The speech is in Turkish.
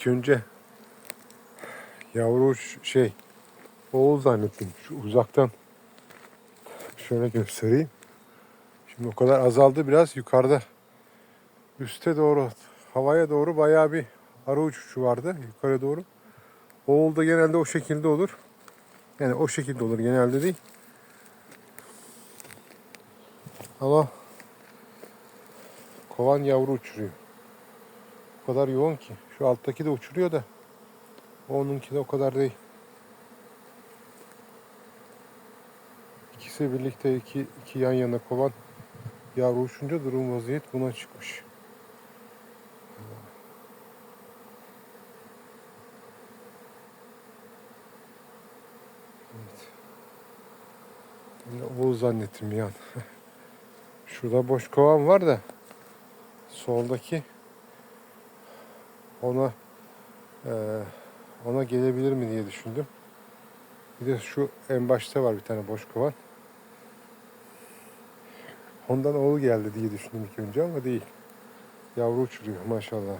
İlk önce yavru şey oğul zannettim. Şu uzaktan şöyle göstereyim. Şimdi o kadar azaldı biraz yukarıda. Üste doğru havaya doğru bayağı bir ara uçuşu vardı yukarı doğru. Oğul da genelde o şekilde olur. Yani o şekilde olur genelde değil. Ama kovan yavru uçuruyor. Kadar yoğun ki. Şu alttaki de uçuruyor da onunki de o kadar değil. İkisi birlikte iki, iki yan yana kovan yavru uçunca durum vaziyet buna çıkmış. Evet. Oğuz zannettim yan. Şurada boş kovan var da soldaki ona eee, ona gelebilir mi diye düşündüm. Bir de şu en başta var bir tane boş kovan. Ondan oğul geldi diye düşündüm ilk önce ama değil. Yavru uçuruyor maşallah.